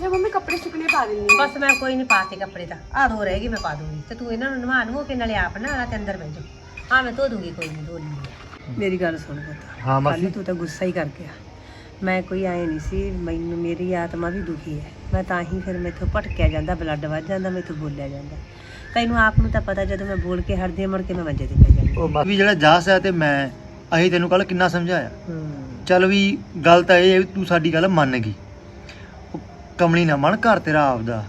ਮੈਂ ਮੰਮੀ ਕੱਪੜੇ ਸੁੱਕਣੇ ਪਾ ਹਾਂ। ਬਸ ਮੈਂ ਕੋਈ ਨਹੀਂ ਪਾਤੇ ਕੱਪੜੇ ਤਾਂ। ਆ ਦੋ ਰਹਿ ਗਈ ਮੈਂ ਪਾ ਦੂੰਗੀ। ਤੇ ਤੂੰ ਇਹਨਾਂ ਨੂੰ ਨਵਾ ਨੂੰ ਕੇ ਨਾਲੇ ਆਪ ਨਾ ਤੇ ਅੰਦਰ ਬਹਿ ਜਾ। ਹਾਂ ਮੈਂ ਧੋ ਦੂੰਗੀ ਕੋਈ ਨਹੀਂ ਧੋ ਲੂੰਗੀ। ਮੇਰੀ ਗੱਲ ਸੁਣ ਪੁੱਤ। ਹਾਂ ਕੱਲ ਤੂੰ ਤਾਂ ਗੁੱਸਾ ਹੀ ਕਰ ਗਿਆ। ਮੈਂ ਕੋਈ ਆਏ ਨਹੀਂ ਸੀ ਮੈਨੂੰ ਮੇਰੀ ਆਤਮਾ ਵੀ ਦੁਖੀ ਹੈ। ਮੈਂ ਤਾਂ ਹੀ ਫਿਰ ਮੈਥੋਂ ਭਟਕਿਆ ਜਾਂਦਾ ਬਲੱਡ ਵੱਧ ਜਾਂਦਾ ਮੈਥੋਂ ਬੋਲਿਆ ਜਾਂਦਾ। ਤੈਨੂੰ ਆਪ ਨੂੰ ਤਾਂ ਪਤਾ ਜਦੋਂ ਮੈਂ ਬੋਲ ਕੇ ਹਟਦੀ ਮੁੜ ਕੇ ਮੈਂ ਮੰਜੇ ਤੇ ਪੈ ਜਾਂਦੀ ਉਹ ਮਾਸੀ ਵੀ ਜਿਹੜਾ ਜਾਸ ਹੈ ਤੇ ਮੈਂ ਅਸੀਂ ਤੈਨੂੰ ਕੱਲ ਕਿੰਨਾ ਸਮਝਾਇਆ? ਚੱਲ ਵੀ ਗੱਲ ਤਾਂ ਇਹ ਹੈ ਵੀ ਤੂੰ ਸਾਡੀ ਗੱਲ ਮੰਨ ਗਈ। ਕਮਲੀ ਨਾ ਮਨ ਘਰ ਤੇਰਾ ਆਪਦਾ।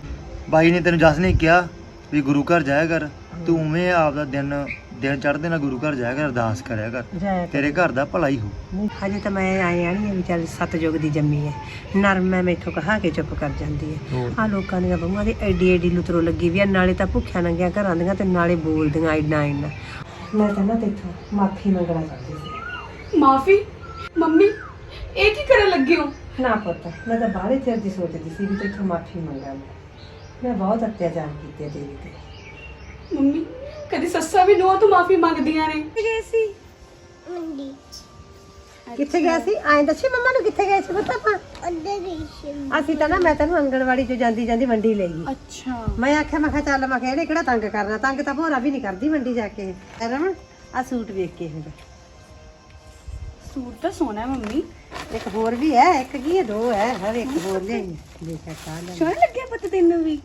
ਬਾਈ ਨੇ ਤੈਨੂੰ ਜਸ ਨੇ ਕਿਹਾ ਵੀ ਗੁਰੂ ਘਰ ਜਾਇਆ ਕਰ। ਤੂੰ ਉਵੇਂ ਆਪਦਾ ਦਿਨ ਦਿਨ ਚੜ੍ਹਦੇ ਨਾਲ ਗੁਰੂ ਘਰ ਜਾਇਆ ਕਰ ਅਰਦਾਸ ਕਰਿਆ ਕਰ। ਤੇਰੇ ਘਰ ਦਾ ਭਲਾ ਹੀ ਹੋ। ਨਹੀਂ ਹਜੇ ਤਾਂ ਮੈਂ ਆਏ ਆਣੀ ਵੀ ਚੱਲ ਸਤਜੁਗ ਦੀ ਜੰਮੀ ਹੈ। ਨਰਮ ਹੈ ਮੈਥੋਂ ਕਹਾ ਕੇ ਚੁੱਪ ਕਰ ਜਾਂਦੀ ਹੈ। ਆ ਲੋਕਾਂ ਦੀਆਂ ਬਹੂਆਂ ਦੀ ਐਡੀ ਐਡੀ ਲੁਤਰੋ ਲੱਗੀ ਵੀ ਆ ਨਾਲੇ ਤਾਂ ਭੁੱਖਿਆ ਨੰਗੀਆਂ ਘਰਾਂ ਦੀਆਂ ਤੇ ਨਾਲੇ ਬੋਲਦੀਆਂ ਐਡਾ ਐਡਾ। ਮੈਂ ਤਾਂ ਨਾ ਤੇਥੋਂ ਮਾਫੀ ਮੰਗਣਾ ਚਾਹਦੀ ਸੀ। ਮਾਫੀ? ਮੰਮੀ ਇਹ ਕੀ ਕਰਨ ਲੱਗੇ ਹੋ? ਨਾ ਪੁੱਤ ਮੈਂ ਤਾਂ ਬਾਹਲੇ ਚਿਰ ਦੀ ਸੋਚਦੀ ਸੀ ਵੀ ਤੇਥੋਂ ਮਾਫੀ ਮੰਗਾਂ ਮੈਂ। ਮੈਂ ਬਹੁਤ ਅਤਿਆਚਾਰ ਕੀਤੇ ਤੇਰੇ ਤੇ। ਮੰਮੀ ਕਦੀ ਸੱਸਾਂ ਵੀ ਨੋ ਤੋਂ ਮਾਫੀ ਮੰਗਦੀਆਂ ਨੇ। ਗਏ ਸੀ? ਕਿੱਥੇ ਗਿਆ ਸੀ? ਐਂ ਦੱਸੀ ਮੰਮਾ ਨੂੰ ਕਿੱਥੇ ਗਏ ਸੀ ਪੁੱਤ ਆਪਾਂ? ਅਸੀਂ ਤਾਂ ਨਾ ਮੈਂ ਤੈਨੂੰ ਅੰਗਣਵਾੜੀ ਚ ਜਾਂਦੀ ਜਾਂਦੀ ਮੰਡੀ ਲੈ ਗਈ। ਅੱਛਾ। ਮੈਂ ਆਖਿਆ ਮੈਂ ਕਿਹਾ ਚੱਲ ਮੈਂ ਕਿਹਾ ਇਹਨੇ ਕਿਹੜਾ ਤੰਗ ਕਰਨਾ? ਤੰਗ ਤਾਂ ਭੋਰਾ ਵੀ ਨਹੀਂ ਕਰਦੀ ਮੰਡੀ ਜਾ ਕੇ। ਰਮਨ ਆ ਸੂਟ ਵੇਖ ਕੇ ਹੁੰਦਾ ਸੂਟ ਤਾਂ ਸੋਹਣਾ ਹੈ ਮੰਮੀ। ਇੱਕ ਹੋਰ ਵੀ ਹੈ ਇੱਕ ਕੀ ਹੈ? ਦੋ ਹੈ ਹਰ ਇੱਕ ਹੋਰ ਲੈ ਦੇਖ ਕਾ ਲੈ ਸੋਹਣਾ ਲੱਗਿਆ ਪੁੱਤ ਤੈਨੂੰ ਵੀ?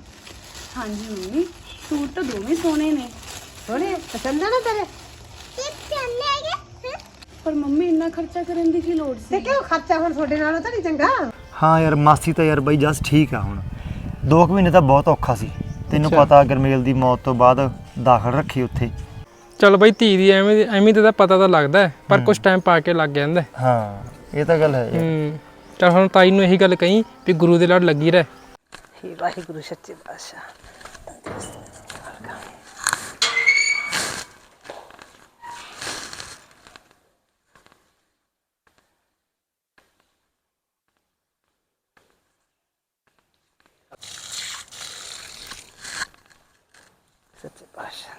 ਹਾਂਜੀ ਮੰਮੀ ਸੂਟ ਤਾਂ ਦੋਵੇਂ ਸੋਹਣੇ ਨੇ। ਸੋਹਣੇ? ਪਸੰਦ ਆ ਨਾ ਤੇਰੇ? ਪਰ ਮੰਮੀ ਇੰਨਾ ਖਰਚਾ ਕਰਨ ਦੀ ਕੀ ਲੋੜ ਸੀ? ਤੇ ਕਿਉਂ ਖਰਚਾ ਹੁਣ ਤੁਹਾਡੇ ਨਾਲੋਂ ਤਾਂ ਨਹੀਂ ਚੰਗਾ? ਹਾਂ ਯਾਰ ਮਾਸੀ ਤਾਂ ਯਾਰ ਬਾਈ ਜਸ ਠੀਕ ਆ ਹੁਣ। ਦੋ ਕੁ ਮਹੀਨੇ ਤਾਂ ਬਹੁਤ ਔਖਾ ਸੀ। ਤੈਨੂੰ ਪਤਾ ਗਰਮੇਲ ਦੀ ਮੌਤ ਤੋਂ ਬਾਅਦ ਦਾਖਲ ਰੱਖੀ ਉੱਥੇ। ਚਲ ਬਈ ਧੀ ਦੀ ਐਵੇਂ ਐਵੇਂ ਤਾਂ ਪਤਾ ਤਾਂ ਲੱਗਦਾ ਹੈ, ਪਰ ਕੁਝ ਟਾਈਮ ਪਾ ਕੇ ਲੱਗ ਜਾਂਦਾ ਹੈ। ਹਾਂ। ਇਹ ਤਾਂ ਗੱਲ ਹੈ ਯਾਰ ਹੂੰ। ਚਲ ਹੁਣ ਤਾਈ ਨੂੰ ਇਹੀ ਗੱਲ ਕਹੀਂ ਵੀ ਗੁਰੂ ਦੇ ਲੜ ਲੱਗੀ ਰਹਿ। ਹੇ ਵਾਹਿਗੁਰੂ ਸੱਚੇ ਪਾਤਸ਼ਾਹ ਸੱਚੇ ਪਾਤਸ਼ਾਹ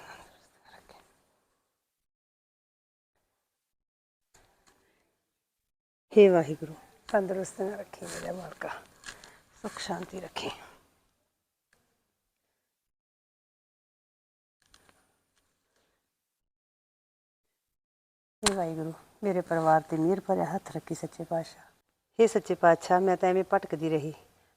ਹੇ ਵਾਹਿਗੁਰੂ, ਤੰਦਰੁਸਤ ਰੱਖੇ ਮੇਰਾ ਮਾਲਕਾ, ਸੁਖ ਸ਼ਾਂਤੀ ਰੱਖੀ। ਹੇ ਵਾਹਿਗੁਰੂ, ਮੇਰੇ ਪਰਿਵਾਰ ਤੇ ਮਿਹਰ ਭਰਿਆ ਹੱਥ ਰੱਖੀ ਸੱਚੇ ਪਾਤਸ਼ਾਹ। ਹੇ ਸੱਚੇ ਪਾਤਸ਼ਾਹ, ਮੈਂ ਤਾਂ ਐਵੇਂ ਭਟਕਦੀ ਰਹੀ।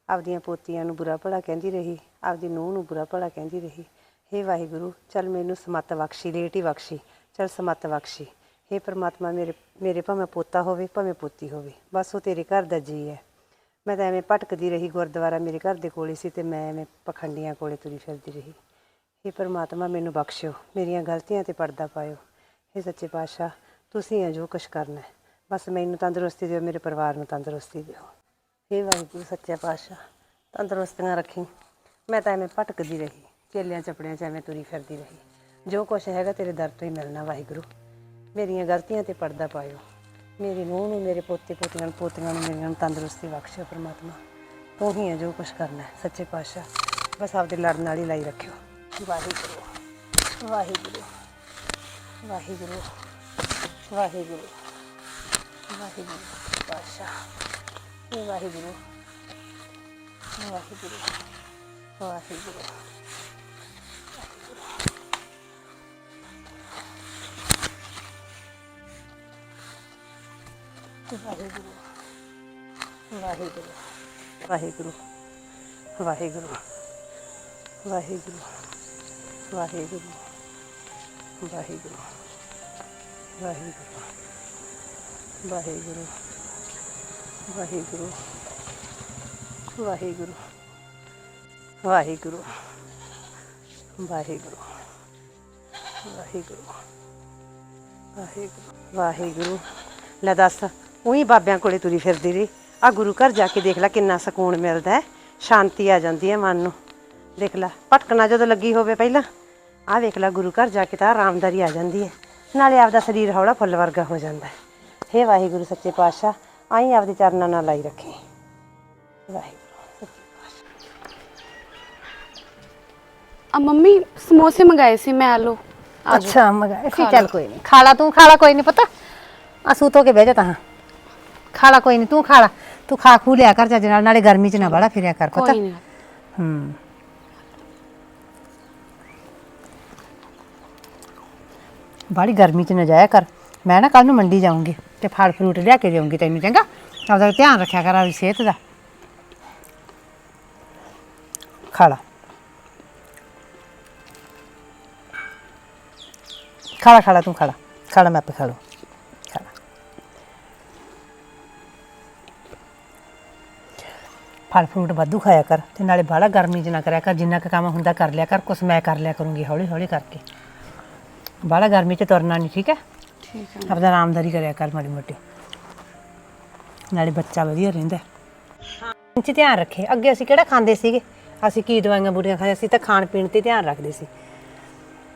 ਆਪਦੀਆਂ ਪੋਤੀਆਂ ਨੂੰ ਬੁਰਾ ਭਲਾ ਕਹਿੰਦੀ ਰਹੀ, ਆਪਦੀ ਨੂੰਹ ਨੂੰ ਬੁਰਾ ਭਲਾ ਕਹਿੰਦੀ ਰਹੀ। ਹੇ ਵਾਹਿਗੁਰੂ, ਚੱਲ ਮੈਨੂੰ ਸਮੱਤ ਬਖਸ਼ੀ, ਲੇਟ ਹੀ ਬਖਸ਼ੀ, ਚੱਲ ਸਮੱਤ ਬਖਸ਼ੀ। ਹੇ ਪ੍ਰਮਾਤਮਾ ਮੇਰੇ ਮੇਰੇ ਭਾਵੇਂ ਪੋਤਾ ਹੋਵੇ, ਭਾਵੇਂ ਪੋਤੀ ਹੋਵੇ, ਬਸ ਉਹ ਤੇਰੇ ਘਰ ਦਾ ਜੀ ਹੈ। ਮੈਂ ਤਾਂ ਐਵੇਂ ਭਟਕਦੀ ਰਹੀ ਗੁਰਦੁਆਰਾ ਮੇਰੇ ਘਰ ਦੇ ਕੋਲ ਹੀ ਸੀ ਤੇ ਮੈਂ ਐਵੇਂ ਪਖੰਡੀਆਂ ਕੋਲੇ ਤੁਰੀ ਫਿਰਦੀ ਰਹੀ। ਹੇ ਪ੍ਰਮਾਤਮਾ ਮੈਨੂੰ ਬਖਸ਼ਿਓ, ਮੇਰੀਆਂ ਗਲਤੀਆਂ ਤੇ ਪਰਦਾ ਪਾਇਓ। ਹੇ ਸੱਚੇ ਪਾਤਸ਼ਾਹ, ਤੁਸੀਂ ਆ ਜੋ ਕੁਛ ਕਰਨਾ ਬਸ ਮੈਨੂੰ ਤੰਦਰੁਸਤੀ ਦਿਓ, ਮੇਰੇ ਪਰਿਵਾਰ ਨੂੰ ਤੰਦਰੁਸਤੀ ਦਿਓ। ਹੇ ਵਾਹਿਗੁਰੂ, ਸੱਚੇ ਪਾਤਸ਼ਾਹ, ਤੰਦਰੁਸਤੀਆਂ ਰੱਖੀ। ਮੈਂ ਤਾਂ ਐਵੇਂ ਭਟਕਦੀ ਰਹੀ ਚੇਲਿਆਂ ਚਪੜਿਆਂ 'ਚ ਐਵੇਂ ਤੁਰੀ ਫਿਰਦੀ ਰਹੀ। ਜੋ ਕੁਛ ਹੈਗਾ ਤੇਰੇ ਦਰ ਤੋਂ ਹੀ ਮਿਲਣਾ ਵਾਹਿਗੁਰੂ। ਮੇਰੀਆਂ ਗਲਤੀਆਂ ਤੇ ਪਰਦਾ ਪਾਇਓ। ਮੇਰੀ ਨੂੰਹ ਨੂੰ, ਮੇਰੇ ਪੋਤੇ, ਪੋਤੀਆਂ ਨੂੰ ਪੋਤੀਆਂ ਨੂੰ ਮੇਰੀਆਂ ਨੂੰ ਤੰਦਰੁਸਤੀ ਬਖਸ਼ਿਓ ਪ੍ਰਮਾਤਮਾ। ਤੂੰ ਹੀ ਹੈ ਜੋ ਕੁਛ ਕਰਨਾ ਹੈ, ਸੱਚੇ ਪਾਤਸ਼ਾਹ। ਬਸ ਆਪਦੇ ਲੜਨ ਨਾਲ ਹੀ ਲਾਈ ਰੱਖਿਓ। ਵਾਹਿਗੁਰੂ ਵਾਹਿਗੁਰੂ ਵਾਹਿਗੁਰੂ ਵਾਹਿਗੁਰੂ ਵਾਹਿਗੁਰੂ, ਪਾਤਸ਼ਾਹ। ਇਹ ਵਾਹਿਗੁਰੂ ਵਾਹਿਗੁਰੂ ਵਾਹਿਗੁਰੂ ਵਾਹਿਗੁਰੂ ਵਾਹਿਗੁਰੂ ਵਾਹਿਗੁਰੂ ਵਾਹਿਗੁਰੂ ਵਾਹਿਗੁਰੂ ਵਾਹਿਗੁਰੂ ਵਾਹਿਗੁਰੂ ਵਾਹਿਗੁਰੂ ਵਾਹਿਗੁਰੂ ਵਾਹਿਗੁਰੂ ਵਾਹਿਗੁਰੂ ਵਾਹਿਗੁਰੂ ਵਾਹਿਗੁਰੂ ਵਾਹਿਗੁਰੂ ਵਾਹਿਗੁਰੂ ਵਾਹਿਗੁਰੂ ਲੈ ਦੱਸ ਉਹੀ ਬਾਬਿਆਂ ਕੋਲੇ ਤੁਰੀ ਫਿਰਦੀ ਰਹੀ। ਆ ਗੁਰੂ ਘਰ ਜਾ ਕੇ ਦੇਖ ਲੈ ਕਿੰਨਾ ਸਕੂਨ ਮਿਲਦਾ ਹੈ। ਸ਼ਾਂਤੀ ਆ ਜਾਂਦੀ ਹੈ ਮਨ ਨੂੰ। ਦੇਖ ਲੈ ਭਟਕਣਾ ਜਦੋਂ ਲੱਗੀ ਹੋਵੇ ਪਹਿਲਾਂ ਆ ਵੇਖ ਲੈ ਗੁਰੂ ਘਰ ਜਾ ਕੇ ਤਾਂ ਆਰਾਮਦਾਰੀ ਆ ਜਾਂਦੀ ਹੈ। ਨਾਲੇ ਆਪਦਾ ਸਰੀਰ ਹੌਲਾ ਫੁੱਲ ਵਰਗਾ ਹੋ ਜਾਂਦਾ ਹੈ। ਹੇ ਵਾਹਿਗੁਰੂ ਸੱਚੇ ਪਾਤਸ਼ਾਹ ਆਈ ਆਪਦੇ ਚਰਨਾਂ ਨਾਲ ਲਾਈ ਰੱਖੀ। ਵਾਹਿਗੁਰੂ ਸੱਚੇ ਆ ਮੰਮੀ ਸਮੋਸੇ ਮੰਗਾਏ ਸੀ ਮੈਂ ਆਲੂ। ਅੱਛਾ ਮਗਾ ਸੀ। ਚੱਲ ਕੋਈ ਨਹੀਂ। ਖਾਲਾ ਤੂੰ ਖਾਲਾ ਕੋਈ ਨਹੀਂ ਪਤਾ। ਆ ਸੂਤੋ ਕੇ ਬਹਿ ਜਾ ਤਾਂ ਖਾ ਲਾ ਕੋਈ ਨਹੀਂ ਤੂੰ ਖਾ ਲਾ। ਤੂੰ ਖਾ ਖੂ ਲਿਆ ਕਰ ਚੱਜ ਨਾਲ ਨਾਲੇ ਗਰਮੀ ਚ ਨਾ ਬੜਾ ਫਿਰਿਆ ਕਰ ਪਤਾ? ਕੋਈ ਨਹੀਂ ਹੂੰ। ਬੜੀ ਗਰਮੀ ਚ ਨਾ ਜਾਇਆ ਕਰ। ਮੈਂ ਨਾ ਕੱਲ ਨੂੰ ਮੰਡੀ ਜਾਊਂਗੀ ਤੇ ਫਲ ਫਰੂਟ ਲਿਆ ਕੇ ਜਾਊਂਗੀ ਤੈਨੂੰ ਚੰਗਾ? ਆਪਦਾ ਧਿਆਨ ਰੱਖਿਆ ਕਰ ਆਪਦੀ ਸਿਹਤ ਦਾ। ਖਾ ਲਾ। ਖਾ ਲਾ ਖਾ ਲਾ ਤੂੰ ਖਾ ਲਾ। ਖਾ ਲਾ ਮੈਂ ਆਪੇ ਖਾ ਲੂ ਫਲ ਫਰੂਟ ਵਾਧੂ ਖਾਇਆ ਕਰ ਤੇ ਨਾਲੇ ਬਾਹਲਾ ਗਰਮੀ ਚ ਨਾ ਕਰਿਆ ਕਰ ਜਿੰਨਾ ਕੁ ਕੰਮ ਹੁੰਦਾ ਕਰ ਲਿਆ ਕਰ ਕੁਛ ਮੈਂ ਕਰ ਲਿਆ ਕਰੂੰਗੀ ਹੌਲੀ ਹੌਲੀ ਕਰਕੇ। ਬਾਹਲਾ ਗਰਮੀ ਚ ਤੁਰਨਾ ਨਹੀਂ ਠੀਕ ਹੈ? ਠੀਕ ਹੈ। ਆਪਦਾ ਆਰਾਮਦਾਰੀ ਕਰਿਆ ਕਰ ਮਾੜੀ ਮੋਟੀ। ਨਾਲੇ ਬੱਚਾ ਵਧੀਆ ਰਹਿੰਦਾ। ਹਾਂ। ਚ ਧਿਆਨ ਰੱਖੇ। ਅੱਗੇ ਅਸੀਂ ਕਿਹੜਾ ਖਾਂਦੇ ਸੀਗੇ? ਅਸੀਂ ਕੀ ਦਵਾਈਆਂ ਬੂਟੀਆਂ ਖਾਂਦੇ ਸੀ ਤਾਂ ਖਾਣ ਪੀਣ ਤੇ ਧਿਆਨ ਰੱਖਦੇ ਸੀ।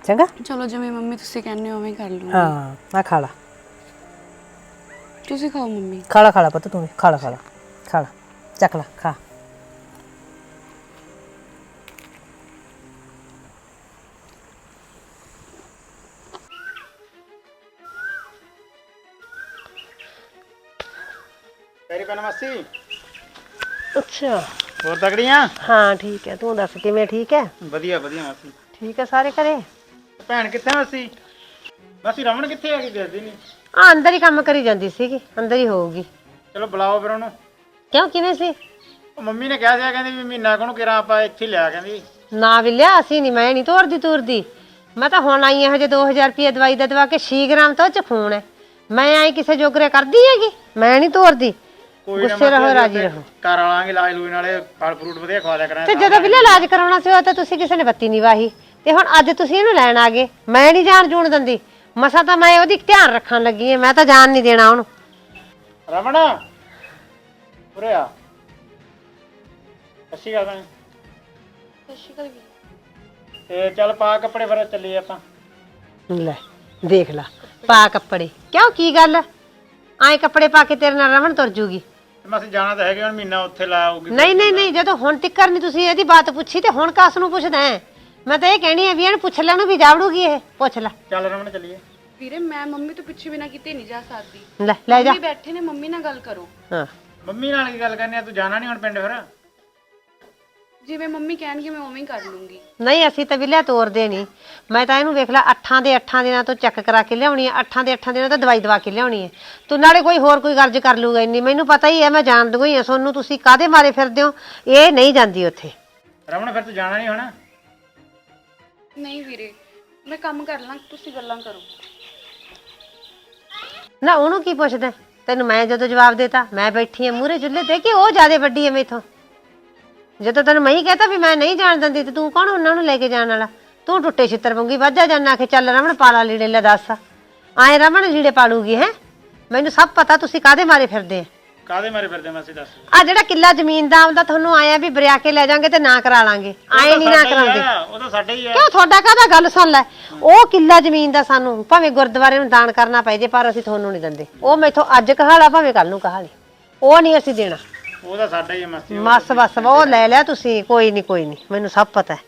ਚੰਗਾ? ਚਲੋ ਜਿਵੇਂ ਮੰਮੀ ਤੁਸੀਂ ਕਹਿੰਦੇ ਹੋ ਉਵੇਂ ਕਰ ਲੂੰ ਹਾਂ ਮੈਂ ਖਾ ਲਾ। ਤੁਸੀਂ ਖਾਓ ਮੰਮੀ। ਖਾ ਲਾ ਖਾ ਲਾ ਪੁੱਤ ਤੂੰ ਵੀ। ਖਾ ਲਾ ਖਾ ਲਾ। ਖਾ ਲਾ। ਚੱਕ ਲਾ ਖਾ। ਤੇਰੀ ਪੈਨ ਮਾਸੀ? ਅੱਛਾ। ਹੋਰ ਤਕੜੀਆਂ? ਹਾਂ ਠੀਕ ਹੈ। ਤੂੰ ਦੱਸ ਕਿਵੇਂ ਠੀਕ ਹੈ? ਵਧੀਆ ਵਧੀਆ ਮਾਸੀ। ਠੀਕ ਹੈ ਸਾਰੇ ਘਰੇ? ਭੈਣ ਕਿੱਥੇ ਮਾਸੀ? ਮਾਸੀ ਰਮਣ ਕਿੱਥੇ ਆ ਗਈ ਦੱਸਦੀ ਨਹੀਂ ਆ ਅੰਦਰ ਹੀ ਕੰਮ ਕਰੀ ਜਾਂਦੀ ਸੀਗੀ। ਅੰਦਰ ਹੀ ਹੋਊਗੀ। ਚਲੋ ਬੁਲਾਓ ਫਿਰ ਉਹਨੂੰ। ਕਿਉਂ ਕਿਵੇਂ ਸੀ? ਉਹ ਮੰਮੀ ਨੇ ਕਿਹਾ ਸੀ ਕਹਿੰਦੀ ਵੀ ਮਹੀਨਾ ਕੋਣ ਕਿਰਾਂ ਆਪਾਂ ਇੱਥੇ ਹੀ ਲਿਆ ਕਹਿੰਦੀ। ਨਾ ਵੀ ਲਿਆ ਅਸੀਂ ਨਹੀਂ ਮੈਂ ਨਹੀਂ ਤੋਰਦੀ ਤੁਰਦੀ। ਮੈਂ ਤਾਂ ਹੁਣ ਆਈ ਹਾਂ ਹਜੇ 2000 ਰੁਪਏ ਦਵਾਈ ਦਾ ਦਵਾ ਕੇ 6 ਗ੍ਰਾਮ ਤੋਂ ਚ ਫੋਨ ਹੈ। ਮੈਂ ਆਈ ਕਿਸੇ ਜੋਗਰੇ ਕਰਦੀ ਹੈਗੀ ਮੈਂ ਨਹੀਂ ਤੋਰਦੀ। ਕੋਈ ਨਾ ਗੁੱਸੇ ਰਹੋ ਰਾਜੀ ਰਹੋ। ਘਰ ਵਾਲਾਂਗੇ ਇਲਾਜ ਲੂਜ ਨਾਲੇ ਫਲ ਫਰੂਟ ਵਧੀਆ ਖਵਾ ਦਿਆ ਤੇ ਕਰਾਂਗੇ ਜਦੋਂ ਬਿੱਲੇ ਇਲਾਜ ਕਰਾਉਣਾ ਸੀ ਉਹ ਤਾਂ ਤੁਸੀਂ ਕਿਸੇ ਨੇ ਬੱਤੀ ਨਹੀਂ ਵਾਹੀ। ਤੇ ਹੁਣ ਅੱਜ ਤੁਸੀਂ ਇਹਨੂੰ ਲੈਣ ਆ ਗਏ। ਮੈਂ ਨਹੀਂ ਜਾਣ ਜੂਣ ਦਿੰਦੀ। ਮਸਾ ਤਾਂ ਮੈਂ ਉਹਦੀ ਧਿਆਨ ਰੱਖਣ ਲੱਗੀ ਹਾਂ। ਮੈਂ ਤਾਂ ਜਾਣ ਨਹੀਂ ਦੇਣਾ ਉਹਨੂੰ। ਰਮਣ ਉਰੇ ਆ। ਅੱਛੀ ਗੱਲ ਹੈ ਤੇ ਚੱਲ ਪਾ ਕੱਪੜੇ ਫਿਰ ਚੱਲੀਏ ਆਪਾਂ। ਲੈ ਦੇਖ ਲਾ ਪਾ ਕੱਪੜੇ। ਕਿਉਂ ਕੀ ਗੱਲ? ਆਏ ਕੱਪੜੇ ਪਾ ਕੇ ਤੇਰੇ ਨਾਲ ਰਵਣ ਤੁਰ ਜੂਗੀ। ਮਾਸੀ ਜਾਣਾ ਤਾਂ ਹੈਗਾ ਹੁਣ ਮਹੀਨਾ ਉੱਥੇ ਲਾਉਗੀ ਨਹੀਂ ਨਹੀਂ ਨਹੀਂ ਜਦੋਂ ਹੁਣ ਤਿੱਕਰ ਨਹੀਂ ਤੁਸੀਂ ਇਹਦੀ ਬਾਤ ਪੁੱਛੀ ਤੇ ਹੁਣ ਕਾਸ ਨੂੰ ਪੁੱਛਦਾ ਹੈ? ਮੈਂ ਤਾਂ ਇਹ ਕਹਿਣੀ ਹੈ ਵੀ ਇਹਨੂੰ ਪੁੱਛ ਲੈ ਉਹਨੂੰ ਵੀ ਜਾਵੜੂਗੀ ਇਹ ਪੁੱਛ ਲੈ। ਚੱਲ ਰਮਣ ਚੱਲੀਏ। ਵੀਰੇ ਮੈਂ ਮੰਮੀ ਤੋਂ ਪਿੱਛੇ ਬਿਨਾ ਕਿਤੇ ਨਹੀਂ ਜਾ ਸਕਦੀ। ਲੈ ਲੈ ਜਾ। ਮੰਮੀ ਬੈਠੇ ਨੇ ਮੰਮੀ ਨਾਲ ਗੱਲ ਕਰੋ। ਹਾਂ। ਮੰਮੀ ਨਾਲ ਕੀ ਗੱਲ ਕਰਨੀ ਆ? ਤੂੰ ਜਾਣਾ ਨਹੀਂ ਹੁਣ ਪਿੰਡ ਫਿਰ? ਜਿਵੇਂ ਮੰਮੀ ਕਹਿਣਗੇ ਮੈਂ ਉਵੇਂ ਹੀ ਕਰ ਲੂੰਗੀ। ਨਹੀਂ ਅਸੀਂ ਤਾਂ ਵਿਲਿਆ ਤੋਰਦੇ ਨਹੀਂ। ਮੈਂ ਤਾਂ ਇਹਨੂੰ ਵੇਖ ਲੈ ਅੱਠਾਂ ਦੇ ਅੱਠਾਂ ਦਿਨਾਂ ਤੋਂ ਚੈੱਕ ਕਰਾ ਕੇ ਲਿਆਉਣੀ ਹੈ ਅੱਠਾਂ ਦੇ ਅੱਠਾਂ ਦਿਨਾਂ ਤੋਂ ਦਵਾਈ ਦਵਾ ਕੇ ਲਿਆਉਣੀ ਹੈ ਤੂੰ ਨਾਲੇ ਕੋਈ ਹੋਰ ਕੋਈ ਗਰਜ ਕਰ ਲੂਗਾ ਇੰਨੀ ਮੈਨੂੰ ਪਤਾ ਹੀ ਹੈ ਮੈਂ ਜਾਣਦੀ ਹੋਈ ਹਾਂ ਸੋਨੂੰ ਤੁਸੀਂ ਕਾਦੇ ਮਾਰੇ ਫਿਰਦੇ ਹੋ? ਇਹ ਨਹੀਂ ਜਾਂਦੀ ਉੱਥੇ। ਰਮਣ ਫਿਰ ਤੂੰ ਜਾਣਾ ਨਹੀਂ ਹੁਣ? ਨਹੀਂ ਵੀਰੇ ਮੈਂ ਕੰਮ ਕਰ ਲਾਂ ਤੁਸੀਂ ਗੱਲਾਂ ਕਰੋ। ਨਾ ਉਹਨੂੰ ਕੀ ਪੁੱਛਦਾ? ਤੈਨੂੰ ਮੈਂ ਜਦੋਂ ਜਵਾਬ ਦੇਤਾ ਮੈਂ ਬੈਠੀ ਆ ਮੂਰੇ ਚੁੱਲ੍ਹੇ ਤੇ ਕਿ ਉਹ ਜਿਆਦੇ ਵੱਡੀ ਹੈ ਮੇਥੋਂ? ਜਦੋਂ ਤੈਨੂੰ ਮੈਂ ਹੀ ਕਹਤਾ ਵੀ ਮੈਂ ਨਹੀਂ ਜਾਣ ਦਿੰਦੀ ਤੇ ਤੂੰ ਕੌਣ ਉਹਨਾਂ ਨੂੰ ਲੈ ਕੇ ਜਾਣ ਵਾਲਾ? ਤੂੰ ਟੁੱਟੇ ਛਿੱਤਰ ਪੰਗੀ ਵਾਜਾ ਜਾਨਾ ਕਿ ਚੱਲ ਰਮਣ ਪਾਲਾ ਲੀੜੇ ਲੈ ਦੱਸ। ਆਏ ਰਮਣ ਲੀੜੇ ਪਾਲੂਗੀ ਹੈ? ਮੈਨੂੰ ਸਭ ਪਤਾ ਤੁਸੀਂ ਕਾਦੇ ਮਾਰੇ ਫਿਰਦੇ ਆ। ਕਾਦੇ ਮਾਰੇ ਫਿਰਦੇ ਮਾਸੀ ਦੱਸ। ਆ ਜਿਹੜਾ ਕਿੱਲਾ ਜ਼ਮੀਨ ਦਾ ਆਉਂਦਾ ਤੁਹਾਨੂੰ ਆਇਆ ਵੀ ਬਰਿਆ ਕੇ ਲੈ ਜਾਾਂਗੇ ਤੇ ਨਾ ਕਰਾ ਲਾਂਗੇ। ਆਏ ਨਹੀਂ ਨਾ ਹੀ ਆ, ਉਹ ਤਾਂ ਸਾਡੇ ਹੀ ਆ। ਕਿਉਂ ਤੁਹਾਡਾ ਕਾਹਦਾ ਗੱਲ ਸੁਣ ਲੈ? ਉਹ ਕਿੱਲਾ ਜ਼ਮੀਨ ਦਾ ਸਾਨੂੰ ਭਾਵੇਂ ਗੁਰਦੁਆਰੇ ਨੂੰ ਦਾਨ ਕਰਨਾ ਪੈ ਜੇ ਪਰ ਅਸੀਂ ਤੁਹਾਨੂੰ ਨਹੀਂ ਦਿੰਦੇ। ਉਹ ਮੈਥੋਂ ਅੱਜ ਕਹਾਲਾ ਭਾਵੇਂ ਕੱਲ ਨੂੰ ਕਹਾਲੀ ਉਹ ਨਹੀਂ ਅਸੀਂ ਦੇਣਾ। ਉਹ ਤਾਂ ਸਾਡਾ ਹੀ ਆ ਮਾਸੀ ਮਸ ਬਸ ਉਹ ਲੈ ਲਿਆ ਤੁਸੀਂ ਕੋਈ ਨਹੀਂ ਕੋਈ ਨਹੀਂ ਮੈਨੂੰ ਸਭ ਪਤਾ ਹੈ।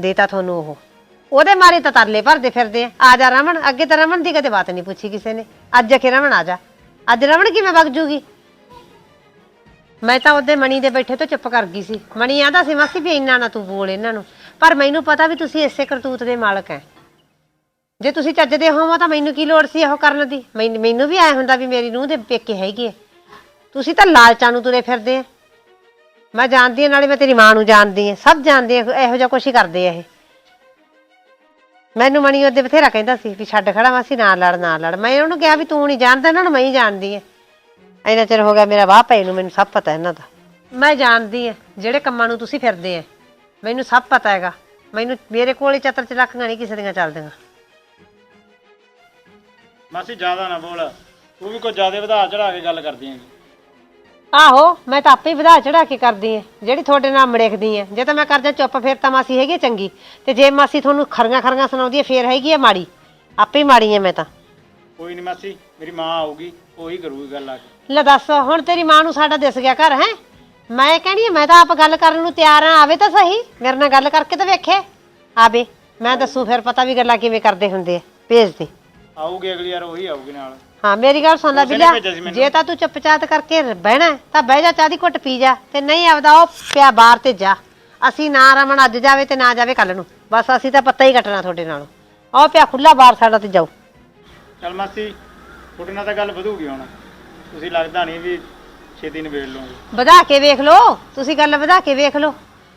ਦੇਤਾ ਤੁਹਾਨੂੰ ਉਹ। ਉਹਦੇ ਮਾਰੇ ਤਾਂ ਤਰਲੇ ਭਰਦੇ ਫਿਰਦੇ ਆ। ਆ ਜਾ ਰਮਨ ਅੱਗੇ ਤਾਂ ਰਮਨ ਦੀ ਕਦੇ ਬਾਤ ਨਹੀਂ ਪੁੱਛੀ ਕਿਸੇ ਨੇ। ਅੱਜ ਅਖੇ ਰਮਨ ਆ ਜਾ। ਅੱਜ ਰਮਨ ਕਿਵੇਂ ਵਗ ਜੂਗੀ? ਮੈਂ ਤਾਂ ਉਹਦੇ ਮਣੀ ਦੇ ਬੈਠੇ ਤੋਂ ਚੁੱਪ ਕਰ ਗਈ ਸੀ। ਮਣੀ ਆਂਦਾ ਸੀ ਮਾਸੀ ਵੀ ਇੰਨਾ ਨਾ ਤੂੰ ਬੋਲ ਇਹਨਾਂ ਨੂੰ। ਪਰ ਮੈਨੂੰ ਪਤਾ ਵੀ ਤੁਸੀਂ ਇਸੇ ਕਰਤੂਤ ਦੇ ਮਾਲਕ ਹੈ ਜੇ ਤੁਸੀਂ ਚੱਜਦੇ ਹੋਵੋ ਤਾਂ ਮੈਨੂੰ ਕੀ ਲੋੜ ਸੀ ਇਹੋ ਕਰਨ ਦੀ? ਮੈਨ- ਮੈਨੂੰ ਵੀ ਆਇਆ ਹੁੰਦਾ ਵੀ ਮੇਰੀ ਨੂੰਹ ਦੇ ਪੇਕੇ ਹੈਗੇ ਆ। ਤੁਸੀਂ ਤਾਂ ਲਾਲਚਾਂ ਨੂੰ ਤੁਰੇ ਫਿਰਦੇ ਆ। ਮੈਂ ਜਾਣਦੀ ਹਾਂ, ਨਾਲੇ ਮੈਂ ਤੇਰੀ ਮਾਂ ਨੂੰ ਜਾਣਦੀ ਹਾਂ। ਸਭ ਜਾਣਦੇ ਆ, ਇਹੋ ਜਿਹਾ ਕੁਛ ਹੀ ਕਰਦੇ ਆ ਇਹ। ਮੈਨੂੰ ਮਣੀ ਉਹਦੇ ਬਥੇਰਾ ਕਹਿੰਦਾ ਸੀ ਵੀ ਛੱਡ ਖੜਾ ਮਾਸੀ ਨਾ ਲੜ ਨਾ ਲੜ। ਮੈਂ ਉਹਨੂੰ ਕਿਹਾ ਵੀ ਤੂੰ ਨਹੀਂ ਜਾਣਦਾ, ਇਹਨਾਂ ਨੂੰ ਮੈਂ ਹੀ ਜਾਣਦੀ ਆ ਇੰਨਾ ਚਿਰ ਹੋ ਗਿਆ ਮੇਰਾ ਵਾਹ ਪਏ ਨੂੰ, ਮੈਨੂੰ ਸਭ ਪਤਾ ਇਹਨਾਂ ਦਾ। ਮੈਂ ਜਾਣਦੀ ਆ ਜਿਹੜੇ ਕੰਮਾਂ ਨੂੰ ਤੁਸੀਂ ਫਿਰਦੇ ਆ। ਮੈਨੂੰ ਸਭ ਪਤਾ ਹੈਗਾ। ਮੈਨੂੰ ਮੇਰੇ ਕੋਲੇ ਚਤਰ ਚਲਾਕੀਆਂ ਨਹੀਂ ਕਿਸੇ ਦੀਆਂ ਚੱਲਦੀਆਂ। ਮਾਸੀ, ਜ਼ਿਆਦਾ ਨਾ ਬੋਲ। ਤੂੰ ਵੀ ਕੋਈ ਜ਼ਿਆਦਾ ਵਧਾ ਚੜਾ ਕੇ ਗੱਲ ਕਰਦੀ ਹੈਗੀ। ਆਹੋ ਮੈਂ ਤਾਂ ਆਪੇ ਹੀ ਵਧਾ ਚੜਾ ਕੇ ਕਰਦੀ ਐ ਜਿਹੜੀ ਤੁਹਾਡੇ ਨਾਲ ਮੜੇਖਦੀ ਐ ਜੇ ਤਾਂ ਮੈਂ ਕਰਦਾ ਚੁੱਪ ਫਿਰ ਤਾਂ ਮਾਸੀ ਹੈਗੀ ਚੰਗੀ। ਤੇ ਜੇ ਮਾਸੀ ਤੁਹਾਨੂੰ ਖਰੀਆਂ ਖਰੀਆਂ ਸੁਣਾਉਂਦੀ ਐ ਫੇਰ ਹੈਗੀ ਐ ਮਾੜੀ। ਆਪੇ ਹੀ ਮਾੜੀ ਐ ਮੈਂ ਤਾਂ। ਕੋਈ ਨਹੀਂ ਮਾਸੀ ਮੇਰੀ ਮਾਂ ਆਊਗੀ ਉਹੀ ਕਰੂਗੀ ਗੱਲ ਆ ਕੇ। ਲੈ ਦੱਸ ਹੁਣ ਤੇਰੀ ਮਾਂ ਨੂੰ ਸਾਡਾ ਦਿਸ ਗਿਆ ਘਰ ਹੈ? ਮੈਂ ਕਹਿੰਦੀ ਮੈਂ ਤਾਂ ਆਪ ਗੱਲ ਕਰਨ ਨੂੰ ਤਿਆਰ ਆ ਆਵੇ ਤਾਂ ਸਹੀ। ਮੇਰੇ ਨਾਲ ਗੱਲ ਕਰਕੇ ਤਾਂ ਵੇਖੇ ਆਵੇ ਮੈਂ ਦੱਸੂ ਫਿਰ ਪਤਾ ਵੀ ਗੱਲਾਂ ਕਿਵੇਂ ਕਰਦੇ ਹੁੰਦੇ ਆ। ਭੇਜ ਦੇ। ਆਊਗੀ ਅਗਲੀ ਵਾਰ ਉਹੀ ਆਊਗੀ ਨਾਲ। ਹਾਂ ਮੇਰੀ ਗੱਲ ਸੁਣ ਲੈ ਬਿਲਿਆ ਜੇ ਤਾਂ ਤੂੰ ਚੁੱਪਚਾਪ ਕਰਕੇ ਬਹਿਣਾ ਹੈ, ਤਾਂ ਬਹਿ ਜਾ ਚਾਹ ਦੀ ਘੁੱਟ ਪੀ ਜਾ ਤੇ ਨਹੀਂ ਆਪਦਾ ਉਹ ਪਿਆ ਬਾਹਰ ਤੇ ਜਾ। ਅਸੀਂ ਨਾ ਰਮਣ ਅੱਜ ਜਾਵੇ ਤੇ ਨਾ ਜਾਵੇ ਕੱਲ ਨੂੰ। ਬਸ ਅਸੀਂ ਤਾਂ ਪੱਤਾ ਹੀ ਕੱਟਣਾ ਤੁਹਾਡੇ ਨਾਲੋਂ। ਉਹ ਪਿਆ ਖੁੱਲਾ ਬਾਹਰ ਸਾਡਾ ਤੇ ਜਾਓ। ਚੱਲ ਮਾਸੀ ਤੁਹਾਡੇ ਨਾਲ ਤਾਂ ਗੱਲ ਵਧੂਗੀ ਹੁਣ। ਤੁਸੀਂ ਲੱਗਦਾ ਨਹੀਂ ਵੀ ਛੇਤੀ ਨਿਬੇੜ ਲਓਗੇ। ਵਧਾ ਕੇ ਵੇਖ ਲਓ ਤੁਸੀਂ ਗੱਲ ਵਧਾ ਕੇ ਵੇਖ ਲਓ।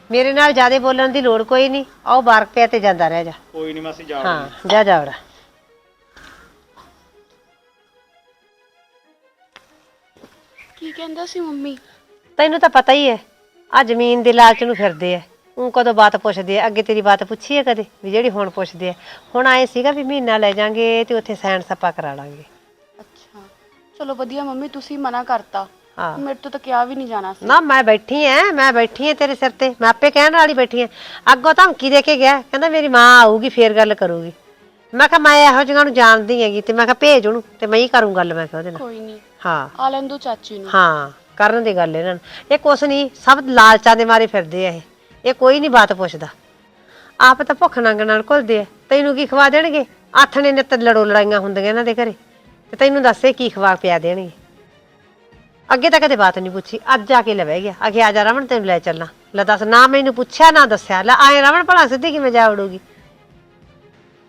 ਮੇਰੇ ਨਾਲ ਜ਼ਿਆਦਾ ਬੋਲਣ ਦੀ ਲੋੜ ਕੋਈ ਨਹੀਂ ਆਓ ਬਾਰਕ ਪਿਆ ਤੇ ਜਾਂਦਾ ਰਹਿ ਜਾ। ਕੋਈ ਨਹੀਂ ਮਾਸੀ ਜਾਓ ਹਾਂ ਜਾ ਜਾ ਵੜਾ। ਕੀ ਕਹਿੰਦਾ ਸੀ ਮੰਮੀ? ਤੈਨੂੰ ਤਾਂ ਪਤਾ ਹੀ ਹੈ ਆ ਜ਼ਮੀਨ ਦੇ ਲਾਲਚ ਨੂੰ ਫਿਰਦੇ ਐ। ਉਹ ਕਦੋਂ ਬਾਤ ਪੁੱਛਦੇ ਆ ਅੱਗੇ ਤੇਰੀ ਬਾਤ ਪੁੱਛੀ ਹੈ ਕਦੇ ਵੀ ਜਿਹੜੀ ਹੁਣ ਪੁੱਛਦੇ ਆ ਹੁਣ ਆਏ ਸੀਗਾ ਵੀ ਮਹੀਨਾ ਲੈ ਜਾਾਂਗੇ ਤੇ ਉੱਥੇ ਸੈਣ ਸੱਪਾ ਕਰਾ ਲਾਂਗੇ। ਅੱਛਾ ਚਲੋ ਵਧੀਆ ਮੰਮੀ ਤੁਸੀਂ ਮਨਾ ਕਰਤਾ। ਹਾਂ। ਮੇਰੇ ਤੋਂ ਤਾਂ ਕਿਹਾ ਵੀ ਨਹੀਂ ਜਾਣਾ ਸੀ। ਨਾ ਮੈਂ ਬੈਠੀ ਐ ਮੈਂ ਬੈਠੀ ਐ ਤੇਰੇ ਸਿਰ ਤੇ ਮੈਂ ਆਪੇ ਕਹਿਣ ਵਾਲੀ ਬੈਠੀ ਐ। ਅੱਗੋਂ ਧਮਕੀ ਦੇ ਕੇ ਗਿਆ ਕਹਿੰਦਾ ਮੇਰੀ ਮਾਂ ਆਊਗੀ ਫੇਰ ਗੱਲ ਕਰੂਗੀ। ਮੈਂ ਕਿਹਾ ਮੈਂ ਇਹੋ ਜਿਹੀਆਂ ਨੂੰ ਜਾਣਦੀ ਹੈਗੀ ਤੇ ਮੈਂ ਕਿਹਾ ਭੇਜ ਉਹਨੂੰ ਤੇ ਮੈਂ ਹੀ ਕਰੂੰ ਗੱਲ ਮੈਂ ਕਿਹਾ ਉਹਦੇ ਨਾਲ। ਕੋਈ ਨਹੀਂ। ਹਾਂ। ਆ ਲੈਣ ਦੋ ਚਾਚੀ ਨੂੰ। ਹਾਂ ਕਰਨ ਦੀ ਗੱਲ ਇਹਨਾਂ ਨੂੰ। ਇਹ ਕੁਛ ਨਹੀਂ ਸਭ ਲਾਲਚਾਂ ਦੇ ਮਾਰੇ ਫਿਰਦੇ ਆ ਇਹ। ਇਹ ਕੋਈ ਨਹੀਂ ਬਾਤ ਪੁੱਛਦਾ। ਆਪ ਤਾਂ ਭੁੱਖ ਨੰਗ ਨਾਲ ਘੁਲਦੇ ਆ। ਤੈਨੂੰ ਕੀ ਖਵਾ ਦੇਣਗੇ? ਆਥਣੇ ਨਿੱਤ ਲੜੋ ਲੜਾਈਆਂ ਹੁੰਦੀਆਂ ਇਹਨਾਂ ਦੇ ਘਰੇ। ਤੇ ਤੈਨੂੰ ਦੱਸੇ ਕੀ ਖਵਾ ਪਿਆ ਦੇਣਗੇ। ਅੱਗੇ ਤਾਂ ਕਦੇ ਬਾਤ ਨਹੀਂ ਪੁੱਛੀ। ਅੱਜ ਆ ਕੇ ਲੈ ਬਹਿ ਗਿਆ। ਅਗੇ ਆ ਜਾ ਰਮਨ ਤੈਨੂੰ ਲੈ ਚੱਲਾਂ। ਲੈ ਦੱਸ ਨਾ ਮੈਨੂੰ ਪੁੱਛਿਆ ਨਾ ਦੱਸਿਆ। ਲੈ ਆਏ ਰਮਨ ਭਲਾ ਸਿੱਧੀ ਕਿਵੇਂ ਜਾ ਵੜੂਗੀ?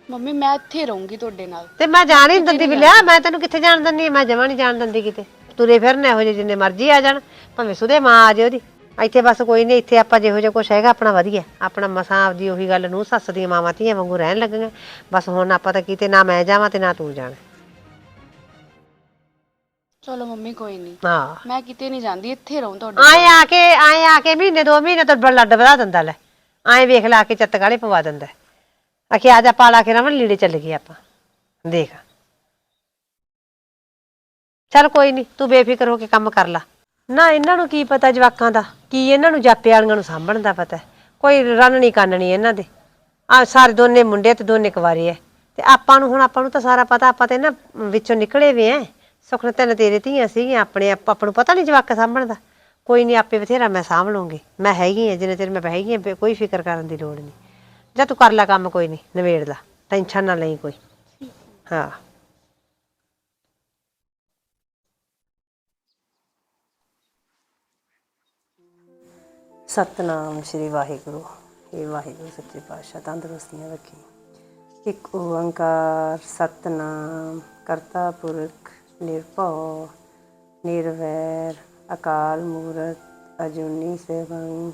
ਮੰਮੀ ਮੈਂ ਇੱਥੇ ਰਹੂੰਗੀ ਤੁਹਾਡੇ ਨਾਲ। ਤੇ ਮੈਂ ਜਾਣ ਹੀ ਨੀ ਦਿੰਦੀ ਵੀ ਲਿਆ ਮੈਂ ਤੈਨੂੰ ਕਿੱਥੇ ਜਾਣ ਦਿੰਦੀ? ਮੈਂ ਜਮਾ ਨਹੀਂ ਜਾਣ ਦਿੰਦੀ ਕਿਤੇ। ਤੁਰੇ ਫਿਰਨ ਇਹੋ ਜਿਹੇ ਜਿੰਨੇ ਮਰਜ਼ੀ ਆ ਜਾਣ ਭਾਵੇਂ ਸੁਦੇ ਮਾਂ ਆ ਜੇ ਉਹਦੀ। ਇੱਥੇ ਬਸ ਕੋਈ ਨਹੀਂ ਇੱਥੇ ਆਪਾਂ ਜਿਹੋ ਜਿਹਾ ਕੁਛ ਹੈਗਾ ਆਪਣਾ ਵਧੀਆ। ਆਪਣਾ ਮਸਾਂ ਆਪਦੀ ਉਹੀ ਗੱਲ ਨੂੰ ਸੱਸ ਦੀਆਂ ਮਾਵਾਂ ਧੀਆਂ ਵਾਂਗੂ ਰਹਿਣ ਲੱਗੀਆਂ। ਬਸ ਹੁਣ ਆਪਾਂ ਤਾਂ ਕਿਤੇ ਨਾ ਮੈਂ ਜਾਵਾਂ ਤੇ ਨਾ ਤੂੰ ਜਾਣ। ਚਲੋ ਮੰਮੀ ਕੋਈ ਨਹੀਂ ਹਾਂ। ਮੈਂ ਕਿਤੇ ਨਹੀਂ ਜਾਂਦੀ ਇੱਥੇ ਰਹੂੰ ਤੁਹਾਡੇ ਆਏ ਆ ਕੇ ਆਏ ਆ ਕੇ ਮਹੀਨੇ ਦੋ ਮਹੀਨੇ ਤੋਂ ਬਲੱਡ ਵਧਾ ਦਿੰਦਾ ਲੈ। ਆਏ ਵੇਖ ਲਾ ਕੇ ਚੱਤ ਗਾਲੇ ਪਵਾ ਦਿੰਦਾ। ਆਖੇ ਆ ਜਾ ਪਾਲਾ ਕੇ ਰਮਨ ਲੀੜੇ ਚੱਲ ਗਏ ਆਪਾਂ। ਦੇਖ। ਚੱਲ ਕੋਈ ਨਹੀਂ ਤੂੰ ਬੇਫਿਕਰ ਹੋ ਕੇ ਕੰਮ ਕਰ ਲਾ। ਨਾ ਇਹਨਾਂ ਨੂੰ ਕੀ ਪਤਾ ਜਵਾਕਾਂ ਦਾ, ਕੀ ਇਹਨਾਂ ਨੂੰ ਜਾਪੇ ਵਾਲੀਆਂ ਨੂੰ ਸਾਂਭਣ ਦਾ ਪਤਾ ਕੋਈ ਰੰਨ ਨਹੀਂ ਕੰਨਣੀ ਇਹਨਾਂ ਦੇ। ਆ ਸਾਰੇ ਦੋਨੇ ਮੁੰਡੇ ਤੇ ਦੋਨੇ ਕੁਵਾਰੇ ਐ। ਤੇ ਆਪਾਂ ਨੂੰ ਹੁਣ ਆਪਾਂ ਨੂੰ ਤਾਂ ਸਾਰਾ ਪਤਾ, ਆਪਾਂ ਤੇ ਨਾ ਵਿੱਚੋਂ ਨਿਕਲੇ ਵੇ ਐ। ਸੁਖਨ ਤੈਨੂੰ ਤੇਰੇ ਧੀਆਂ ਸੀਗੀਆਂ, ਆਪਣੇ ਆਪਾਂ ਨੂੰ ਪਤਾ ਨਹੀਂ ਜਵਾਕ ਸਾਂਭਣ ਦਾ। ਕੋਈ ਨਹੀਂ ਆਪੇ ਬਥੇਰਾ ਮੈਂ ਸਾਂਭ ਲੂੰਗੀ। ਮੈਂ ਹੈਗੀ ਆ, ਜਿੰਨੇ ਚਿਰ ਮੈਂ ਹੈਗੀ ਆ, ਕੋਈ ਫਿਕਰ ਕਰਨ ਦੀ ਲੋੜ ਨਹੀਂ ਜਾਂ ਤੂੰ ਕਰ ਲੈ ਕੰਮ ਕੋਈ ਨਹੀਂ ਨਵੇੜ ਲਾ, ਟੈਨਸ਼ਨ ਨਾ ਲਈ ਕੋਈ। ਹਾਂ। ਸਤਨਾਮ ਸ੍ਰੀ ਵਾਹਿਗੁਰੂ ਇਹ ਵਾਹਿਗੁਰੂ ਸੱਚੇ ਪਾਤਸ਼ਾਹ, ਤੰਦਰੁਸਤੀਆਂ ਰੱਖੀ। ਇੱਕ ਓੰਕਾਰ ਸਤਨਾਮ, ਕਰਤਾ ਪੁਰਖ, ਨਿਰਭਉ, ਨਿਰਵੈਰ, ਅਕਾਲ ਮੂਰਤ, ਅਜੂਨੀ ਸੇਵੰ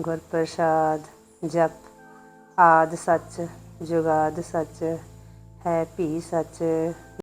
ਗੁਰ ਪ੍ਰਸਾਦ ਜਪ ਆਦਿ ਸੱਚ ਜੁਗਾਦਿ ਸੱਚ ਹੈ ਭੀ ਸੱਚ।